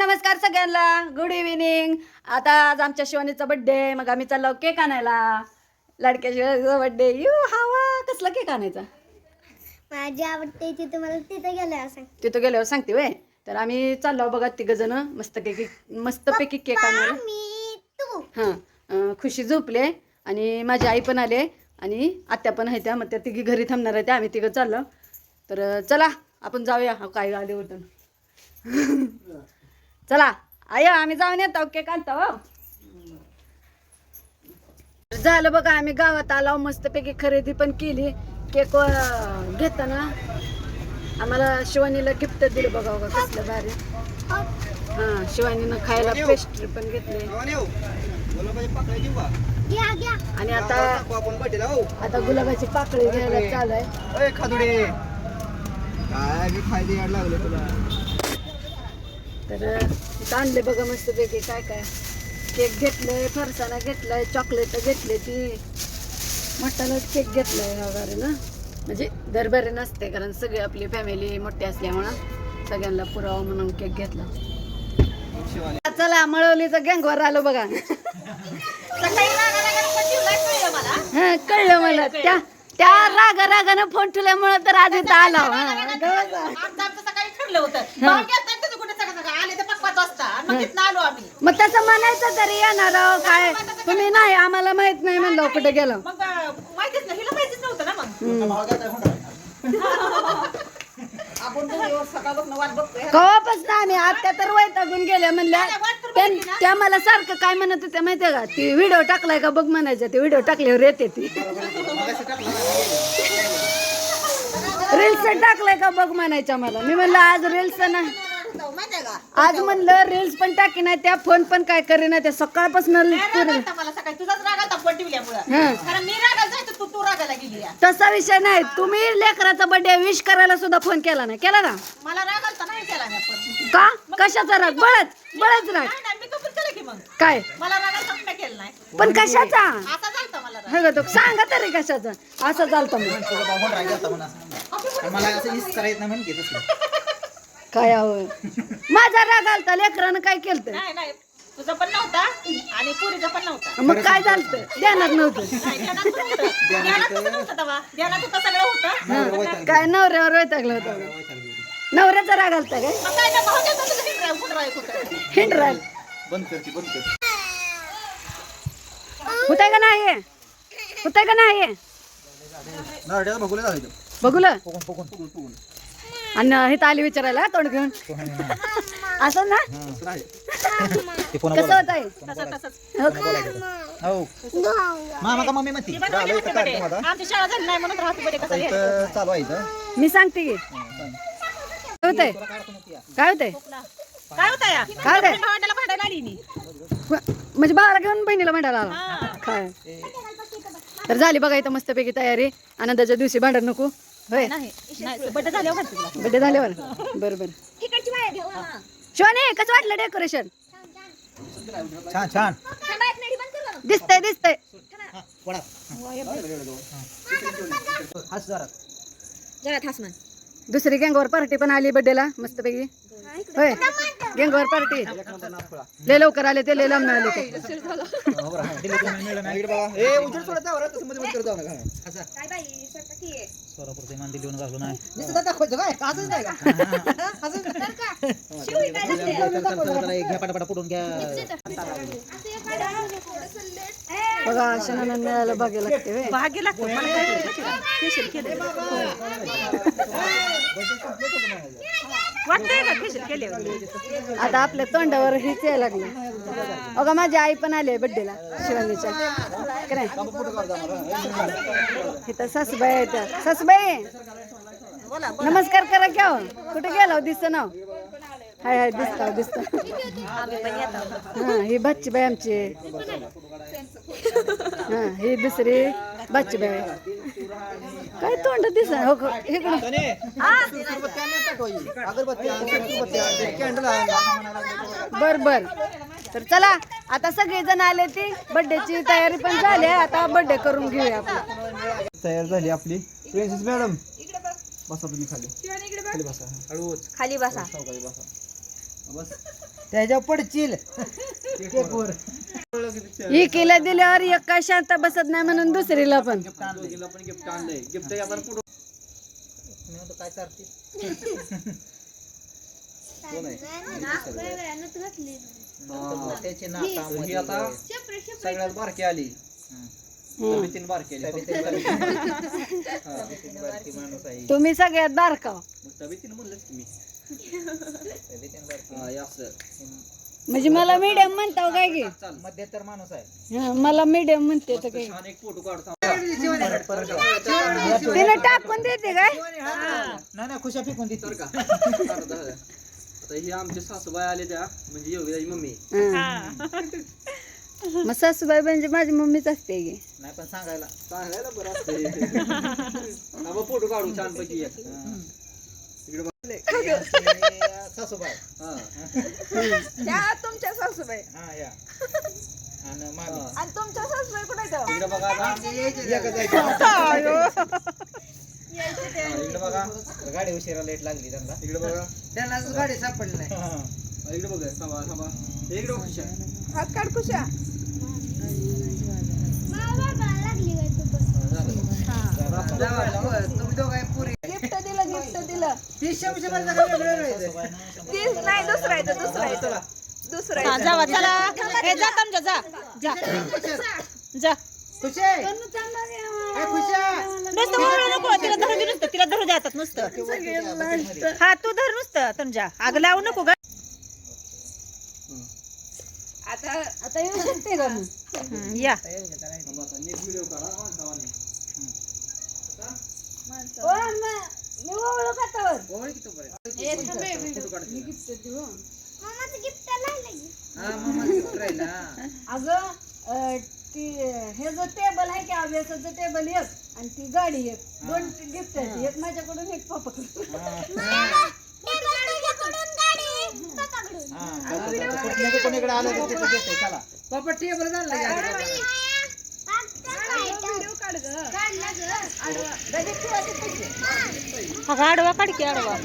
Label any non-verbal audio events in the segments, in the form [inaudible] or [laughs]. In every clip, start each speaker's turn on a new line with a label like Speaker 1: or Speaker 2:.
Speaker 1: नमस्कार सगळ्यांना. Good evening आता आज आमच्या शिवानीचा बड्डे मग आम्ही चाललो केक आणायला. लाडक्या शिवानीचा बड्डे यू हवा कसला केक आणायचा?
Speaker 2: माझी आवडते ती तुम्हाला तिथे गेल्यावर सांग
Speaker 1: तिथं गेल्यावर सांगते वय तर आम्ही चाललो बघा तिघ जण. मस्त केक मस्तपैकी केक आणायला.
Speaker 2: मी तू.
Speaker 1: हां अं, खुशी झोपले. आणि माझी आई पण आले. आणि आत्या पण आहे त्या. मग त्या तिघी घरी थांबणार आहे त्या. आम्ही तिघं चाललो. तर चला आपण जाऊया. काय आले होतं. [laughs] चला. आय आम्ही जाऊन येतो. केक आणतो हो. झालं बघा आम्ही गावात आलो. मस्तपैकी खरेदी पण केली. केक घेताना आम्हाला शिवानीला गिफ्ट दिलं बघा बघा कसलं भारी. हां शिवानीनं खायला पेस्ट्री पण घेतली
Speaker 2: घ्या
Speaker 1: आणि आता आता गुलाबाची पाकळी घ्यायला चालू आहे.
Speaker 3: खादुडे. काय फायदे याड लागले तुला.
Speaker 1: तर आणले बघा मस्तपैकी काय काय. केक घेतलंय फरसाणा घेतलाय चॉकलेट घेतले ती. मटण केक घेतलाय वगैरे ना. म्हणजे दरबारी नसते कारण सगळी आपली फॅमिली मोठी असल्यामुळं सगळ्यांना पुरावा म्हणून केक घेतला. चला मळवलीचं गँगवर आलो बघा. हा कळलं मला. त्या त्या राग रागानं फोन ठेवल्यामुळं तर आधी इथं आलो.
Speaker 4: ठरलं होतं भाऊ गेलता तिथं कुठे सकाळ सकाळ आले तर पाच पाच वाजता आणि मग तिथनं आलो आम्ही
Speaker 1: मग तसं म्हणायचं तरी येणार अहो, काय तुम्ही नाही आम्हाला माहीत नाही म्हणलं कुठे गेलो
Speaker 4: मग अं, माहितीच नाही हिला माहितीच नव्हतं ना मग आपण दोन दिवस सकाळपासून वाट बघतोय
Speaker 1: कवापासून आम्ही आत्या तर वैतागून गेल्या म्हणल्या त्या- त्या मला सारखं काय म्हणत होत्या माहितीये का ती व्हिडिओ टाकलाय का बघ म्हणायचं ती व्हिडिओ टाकल्यावर येते ती रील्स टाकलाय का बघ म्हणायच्या मला मी म्हणलं आज रील्स ना आज म्हणलं रील्स पण टाकी नाही त्या फोन पण काय करेना त्या सकाळपासून
Speaker 4: नाही राग आलता मला सकाळी. तुझाच राग आलता पण टिवल्यामुळं
Speaker 1: हं.
Speaker 4: कारण मी रागाला जायचं तू तू रागाला गेली या.
Speaker 1: तसा विषय नाही. तुम्ही लेकराचा बर्थडे विश करायला सुद्धा फोन केला नाही. केला का
Speaker 4: मला राग आलता नाही केला
Speaker 1: का? कशाचा राग? बळच बळच राग.
Speaker 4: नाही नाही मी कबूल केलं की मग.
Speaker 1: काय?
Speaker 4: मला राग आलता म्हणून केलं नाही.
Speaker 1: पण कशाचा?
Speaker 4: असा झालता मला राग.
Speaker 1: हे तो सांगा तरी कशाचा. असं चालतं मग.
Speaker 3: मला असं इस करायचं नाही म्हणून
Speaker 1: काय हवं माझा राग आलता लेकरानं काय केलं
Speaker 4: नाही नाही तुझा पण नव्हता आणि पुरीचा पण नव्हता.
Speaker 1: मग काय झालं ध्यानात नव्हतं.
Speaker 4: नाही, ध्यानात पण होतं. ध्यानात कसं नव्हतं तेव्हा? ध्यानात होतं सगळं होतं.
Speaker 1: हं. काय नवऱ्यावर वैतागलं होतं? नवऱ्याचा राग आलता काय?
Speaker 4: मग काय त्या भाऊजाचं तुझं हिंडराय- फुटराय कुठं?
Speaker 1: हिंडराल
Speaker 3: बंद करते बंद कर.
Speaker 1: होताय का नाही होताय का नाही
Speaker 3: नारड्याला बघूला जायचं
Speaker 1: बघूलं?
Speaker 3: फुगून फुगून फुगून फुगून.
Speaker 1: आणि इथं आली विचारायला तोंड घेऊन. असं ना? कसं होत आहे.
Speaker 3: हो
Speaker 4: होती
Speaker 3: इथं
Speaker 1: मी सांगते की. काय होतंय? काय होतंय?
Speaker 4: काय होतं या
Speaker 1: काय होतंय?
Speaker 4: भांड्याला भांडायला आली मी.
Speaker 1: म्हणजे बाळा घेऊन बहिणीला भांडायला आला.
Speaker 4: हा.
Speaker 1: काय? तर झाली बघा इथं मस्तपैकी तयारी. आनंदाच्या दिवशी भांडण नको. होय.
Speaker 4: बड्डे झाल्यावर घालते तुला
Speaker 1: बड्डे झाल्यावर. बरं बरं.
Speaker 4: घेऊ हा.
Speaker 1: शिवानी कसं वाटलं डेकोरेशन?
Speaker 3: छान छान.
Speaker 1: दिसतंय दिसतंय.
Speaker 3: हाच जरा
Speaker 4: जरा थास म्हण.
Speaker 1: दुसरी गँगवर पार्टी पण आली बड्डेला मस्तपैकी. होय. गँगवर पार्टी. लय लवकर आले ते लय लांब आले ते.
Speaker 3: ए, उजेड सोडत जाऊ रे, तसं मध्ये मध्ये करत जाऊ नका. असं. सोलापूरचं इमान दिल्लीहून घालू नाही. चल, चल, चल, चल, एक घ्या पटापटा पुढून घ्या.
Speaker 1: बघा शनानं मिळायला बघायला लागते होय
Speaker 4: भाग्य लागतं. मला काय करायचं तिला? फेशियल केलं वाटतंय का फेशियल केल्यावर
Speaker 1: आता आपल्या तोंडावर हेच यायला लागलं. अगं माझी आई पण आली बड्डेला शिवानीच्या काय ससबाई इथं सासूबाई सासूबाई नमस्कार करा क्या कुठे गेला हो? दिसत ना हाय हाय दिसता दिसत हा ही बच्ची बाई आमची हा ही दुसरी बच्ची बाई काय तोंड दिस हो हो, इकडं बर बर तर चला आता सगळे जण आले ती बर्थडेची तयारी पण झाली आहे. आता बर्थडे करून घेऊया आपण.
Speaker 3: तयार झाली आपली. प्रिन्सेस मॅडम बसा तुम्ही खाली. खाली बसा. हळूच.
Speaker 4: खाली बसा.
Speaker 3: सावकाश बसा. बस. त्याच्यावर पडशील. केकवर
Speaker 1: एकीला दिल्यावर एक काय शांत बसत नाही म्हणून दुसरीला पण.
Speaker 3: गिफ्ट आणलंय गिफ्ट आपण मी म्हणतो काय चालते त्याची ही आता सगळ्यात बारकी आली. समितीन बारकी आली. [laughs] बारकी. माणूस आहे.
Speaker 1: तुम्ही सगळ्यात बारका.
Speaker 3: मग समितीन म्हणलंच की मी. समितीन बारकी. हा हे असं.
Speaker 1: म्हणजे मला मीडियम म्हणता काय की?
Speaker 3: मध्यंतर माणूस आहे.
Speaker 1: हं, मला मीडियम म्हणते तर
Speaker 3: काढतो.
Speaker 1: तिने टाकून देते काय?
Speaker 3: नाही नाही खुशा फेकून देते का? [laughs]
Speaker 5: आता ही आमचे सासूबाई आले त्या म्हणजे योगिताची मम्मी
Speaker 1: हं. [laughs] मग सासूबाई म्हणजे माझी मम्मीच असते की
Speaker 3: नाही पण सांगायला
Speaker 5: सांगायला बरं असते [laughs] हा फोटो काढू छानपैकी एक. बघ.
Speaker 3: सासूबाई
Speaker 5: हा.
Speaker 4: त्या तुमच्या सासूबाई
Speaker 3: हा या आणि मामी
Speaker 4: आणि तुमच्या सासूबाई कुठे आहेत?
Speaker 5: इकडे बघा आता.
Speaker 3: एकच आहे. इकडे बघा. गाडी उशिरा लेट लागली त्यांना.
Speaker 5: इकडे बघा.
Speaker 3: त्यांना गाडी सापडली नाही.
Speaker 5: हा, इकडे बघा थांबा थांबा. हे इकडे खुशा.
Speaker 4: हात काढ खुशा
Speaker 3: तुम्ही दोघं पुरी
Speaker 1: गिफ्ट दिलं गिफ्ट दिलं.
Speaker 4: तीस नाही दुसरा
Speaker 6: जावा चला. जा. [laughs] नुसतं ओरडू नको तिला धरू दे नुसतं तिला धरू द्या नुसतं. हा तू धर नुसतं तमजा आग लावू नको ग.
Speaker 4: आता
Speaker 1: आता येऊ शकते का मग?
Speaker 6: हं, या.
Speaker 1: ओ, मी हे हं. अगं अं, ती हे जो टेबल आहे की अभ्यासाचं टेबल एक आणि ती गाडी एक. दोन गिफ्ट आहेत. एक माझ्याकडून एक पप्पाकडून.
Speaker 3: कुठल्या कोणीकडे आलं तर तिथं देते चला.
Speaker 1: पप्पा टेबल झाला
Speaker 6: हा आडवा. काढ की आडवा.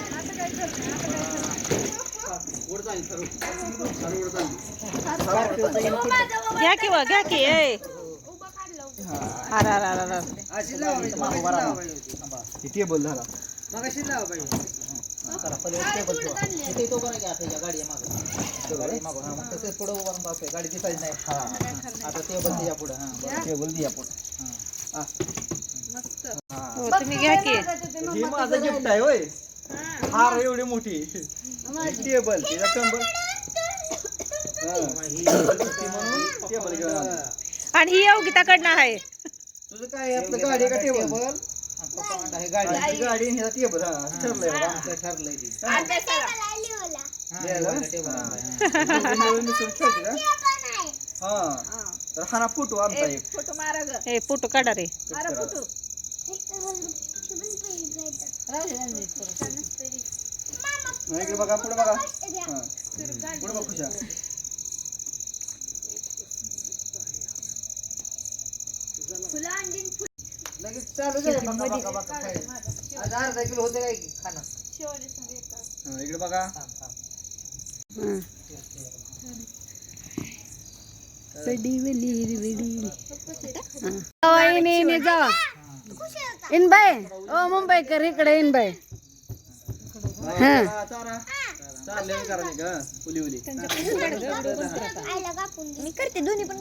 Speaker 6: घ्या की वा घ्या की ए. अरे अरे अरे अरे
Speaker 5: झाला
Speaker 3: गाडी दिसायची नाही हा आता टेबल द्या
Speaker 5: टेबल द्या
Speaker 6: तुम्ही घ्या की.
Speaker 5: ही माझं गिफ्ट आहे होय. हार एवढी मोठी. टेबल तिचा कंबर म्हणून टेबल घेऊन आलो.
Speaker 6: आणि ही योगिताकडनं आहे.
Speaker 5: तुझं काय आहे? आपलं गाडी का टेबल
Speaker 3: म्हणता हे गाडी
Speaker 5: ही गाडी आणि ह्याचा टेबल हा असं ठरलंय बघा.
Speaker 3: आमचं ठरलंय ती.
Speaker 4: अभ्यासाला
Speaker 3: हा,
Speaker 5: द्यायला?
Speaker 3: हे. टेबल आणलंय, हा.
Speaker 5: दोघी मिळून मिसळून खेळते का? हा. तर हा ना फोटो आमचा एक.
Speaker 4: फोटो मारा ग.
Speaker 6: ए फोटो काढा रे.
Speaker 4: मारा फोटो.
Speaker 5: इकडे बघा पुढे बघा. हा पुढे बघ खुशा.
Speaker 3: लगेच चालू झालं बघा, बघा, बघा, खायला. आज अर्धा किलो होते काय की
Speaker 5: हा, इकडे बघा.
Speaker 1: जावा. इन इन जावा इन बाय. ओ मुंबईकर इकडे इन बाय.
Speaker 5: हा,
Speaker 2: मी करते दोन्ही पण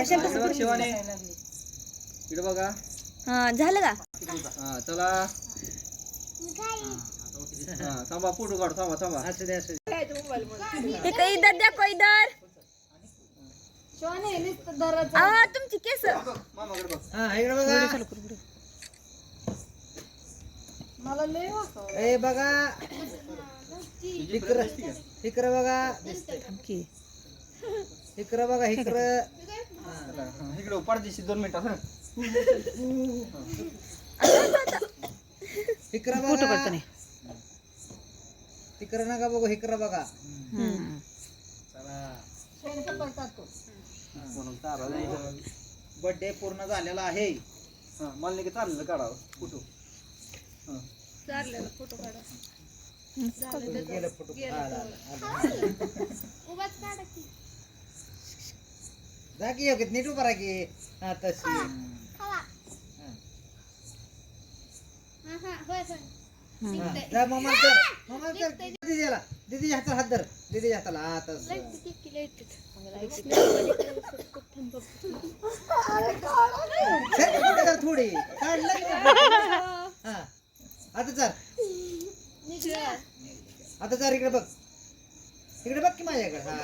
Speaker 5: इकडे बघ शिवानी? इकडे बघा.
Speaker 6: झालं का?
Speaker 5: हा चला. हा थांबा फोटो काढ थांबा थांबा.
Speaker 3: असू दे असू दे
Speaker 6: इधर. इधर
Speaker 1: शिवानी.
Speaker 6: आ तुमची केस.
Speaker 5: मामाकडे बघ.
Speaker 3: हा इकडे बघा
Speaker 1: मला लय.
Speaker 3: ए बघा. इकडं इकडं बघा.
Speaker 6: की.
Speaker 3: इकडं बघा इकडं.
Speaker 5: चला, हा, इकडे पडदेशी दोन मिनिटं. हा.
Speaker 3: इकडं
Speaker 6: फोटो
Speaker 3: बघा. तिकडं नका बघू इकडं बघा. बर्थडे पूर्ण झालेला आहे.
Speaker 5: हा मला नाही की चाललेलं काढावं? फ़ोटो
Speaker 3: गेलं फ़ोटो आला, आला, आला. जा की योगित नीट उभा की हा तशी जा मामा कर मामा कर दीदीला दीदी हाताला हात धर। दीदी हाताला हा तसं थोडी। काढलं हा। आता चल. आता चल इकडे बघ. इकडे बघ की माझ्याकडे. हा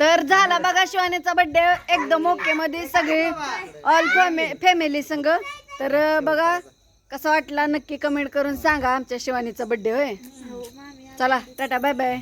Speaker 1: तर झाला बघा शिवानीचा बर्थडे एकदम ओके मध्ये सगळी ऑल फॅमिली संग. तर बघा कसा वाटला नक्की कमेंट करून सांगा आमच्या शिवानीचा बर्थडे होय? चला टाटा बाय बाय